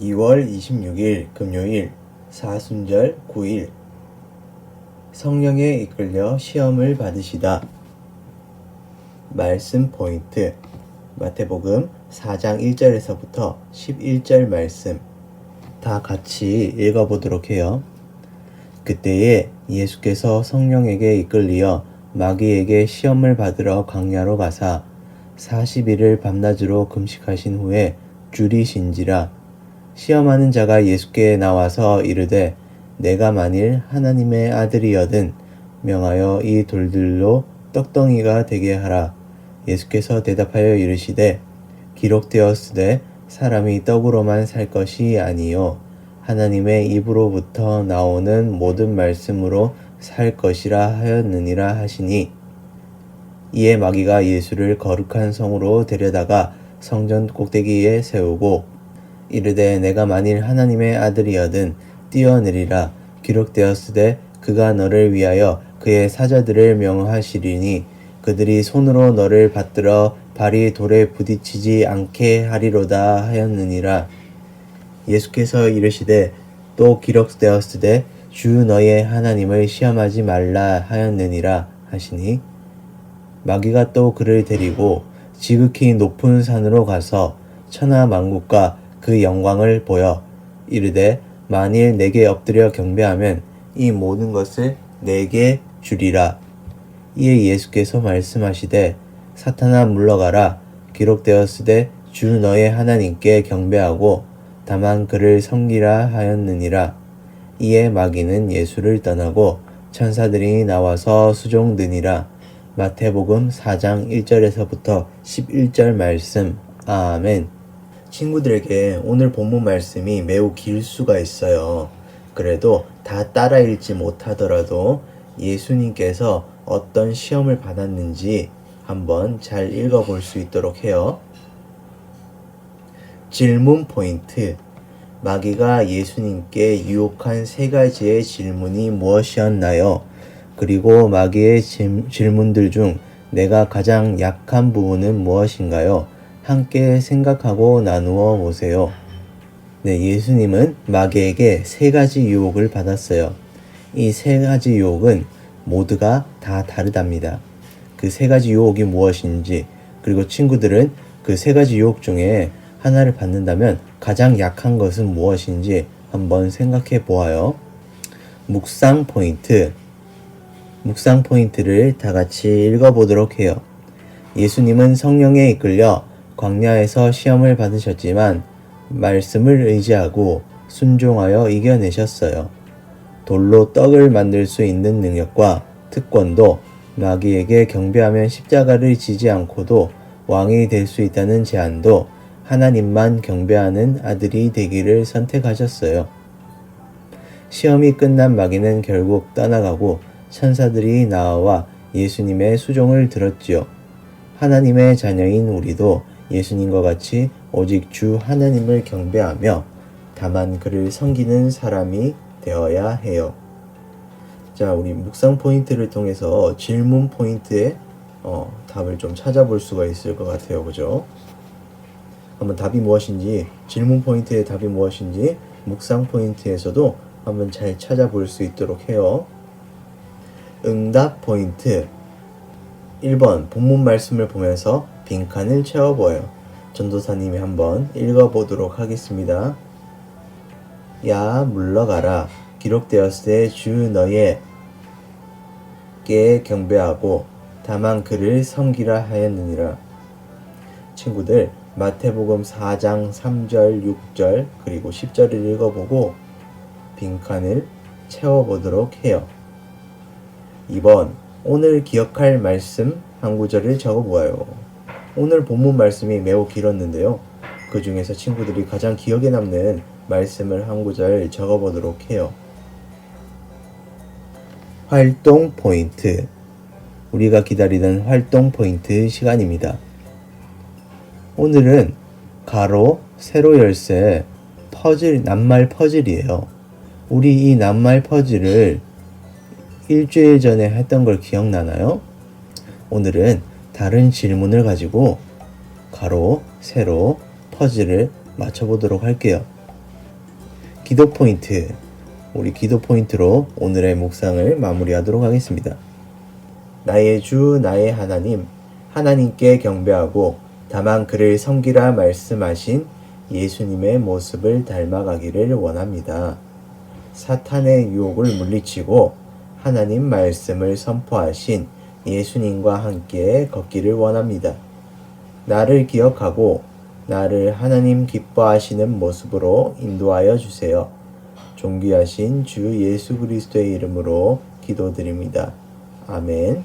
2월 26일 금요일 사순절 9일 성령에 이끌려 시험을 받으시다. 말씀 포인트 마태복음 4장 1절에서부터 11절 말씀 다 같이 읽어보도록 해요. 그때에 예수께서 성령에게 이끌리어 마귀에게 시험을 받으러 강야로 가사 40일을 밤낮으로 금식하신 후에 줄이신지라 시험하는 자가 예수께 나와서 이르되 내가 만일 하나님의 아들이여든 명하여 이 돌들로 떡덩이가 되게 하라. 예수께서 대답하여 이르시되 기록되었으되 사람이 떡으로만 살 것이 아니요. 하나님의 입으로부터 나오는 모든 말씀으로 살 것이라 하였느니라 하시니 이에 마귀가 예수를 거룩한 성으로 데려다가 성전 꼭대기에 세우고 이르되 내가 만일 하나님의 아들이여든 뛰어내리라 기록되었으되 그가 너를 위하여 그의 사자들을 명하시리니 그들이 손으로 너를 받들어 발이 돌에 부딪히지 않게 하리로다 하였느니라. 예수께서 이르시되 또 기록되었으되 주 너의 하나님을 시험하지 말라 하였느니라 하시니 마귀가 또 그를 데리고 지극히 높은 산으로 가서 천하 만국과 그 영광을 보여 이르되 만일 내게 엎드려 경배하면 이 모든 것을 내게 주리라. 이에 예수께서 말씀하시되 사탄아 물러가라. 기록되었으되 주 너의 하나님께 경배하고 다만 그를 섬기라 하였느니라. 이에 마귀는 예수를 떠나고 천사들이 나와서 수종드니라. 마태복음 4장 1절에서부터 11절 말씀. 아멘 친구들에게 오늘 본문 말씀이 매우 길 수가 있어요. 그래도 다 따라 읽지 못하더라도 예수님께서 어떤 시험을 받았는지 한번 잘 읽어볼 수 있도록 해요. 질문 포인트. 마귀가 예수님께 유혹한 세 가지의 질문이 무엇이었나요? 그리고 마귀의 질- 질문들 중 내가 가장 약한 부분은 무엇인가요? 함께 생각하고 나누어 보세요. 네, 예수님은 마귀에게 세 가지 유혹을 받았어요. 이 세 가지 유혹은 모두가 다 다르답니다. 그 세 가지 유혹이 무엇인지, 그리고 친구들은 그 세 가지 유혹 중에 하나를 받는다면 가장 약한 것은 무엇인지 한번 생각해 보아요. 묵상 포인트. 묵상 포인트를 다 같이 읽어보도록 해요. 예수님은 성령에 이끌려 광야에서 시험을 받으셨지만 말씀을 의지하고 순종하여 이겨내셨어요. 돌로 떡을 만들 수 있는 능력과 특권도 마귀에게 경배하면 십자가를 지지 않고도 왕이 될 수 있다는 제안도 하나님만 경배하는 아들이 되기를 선택하셨어요. 시험이 끝난 마귀는 결국 떠나가고 천사들이 나와 예수님의 수종을 들었지요. 하나님의 자녀인 우리도 예수님과 같이 오직 주 하나님을 경배하며 다만 그를 섬기는 사람이 되어야 해요. 자, 우리 묵상 포인트를 통해서 질문 포인트에 어, 답을 좀 찾아볼 수가 있을 것 같아요. 그죠? 한번 답이 무엇인지, 질문 포인트의 답이 무엇인지, 묵상 포인트에서도 한번 잘 찾아볼 수 있도록 해요. 응답 포인트. 1번 본문 말씀을 보면서 빈칸을 채워보아요. 전도사님이 한번 읽어보도록 하겠습니다. 야 물러가라 기록되었을 때주 너의 께 경배하고 다만 그를 섬기라 하였느니라. 친구들 마태복음 4장 3절 6절 그리고 10절을 읽어보고 빈칸을 채워보도록 해요. 2번 오늘 기억할 말씀 한 구절을 적어보아요. 오늘 본문 말씀이 매우 길었는데요. 그 중에서 친구들이 가장 기억에 남는 말씀을 한 구절 적어보도록 해요. 활동 포인트. 우리가 기다리던 활동 포인트 시간입니다. 오늘은 가로, 세로 열쇠, 퍼즐, 낱말 퍼즐이에요. 우리 이 낱말 퍼즐을 일주일 전에 했던 걸 기억나나요? 오늘은 다른 질문을 가지고 가로, 세로, 퍼즐을 맞춰보도록 할게요. 기도 포인트, 우리 기도 포인트로 오늘의 묵상을 마무리하도록 하겠습니다. 나의 주, 나의 하나님, 하나님께 경배하고 다만 그를 섬기라 말씀하신 예수님의 모습을 닮아가기를 원합니다. 사탄의 유혹을 물리치고 하나님 말씀을 선포하신 예수님과 함께 걷기를 원합니다. 나를 기억하고 나를 하나님 기뻐하시는 모습으로 인도하여 주세요. 존귀하신 주 예수 그리스도의 이름으로 기도드립니다. 아멘.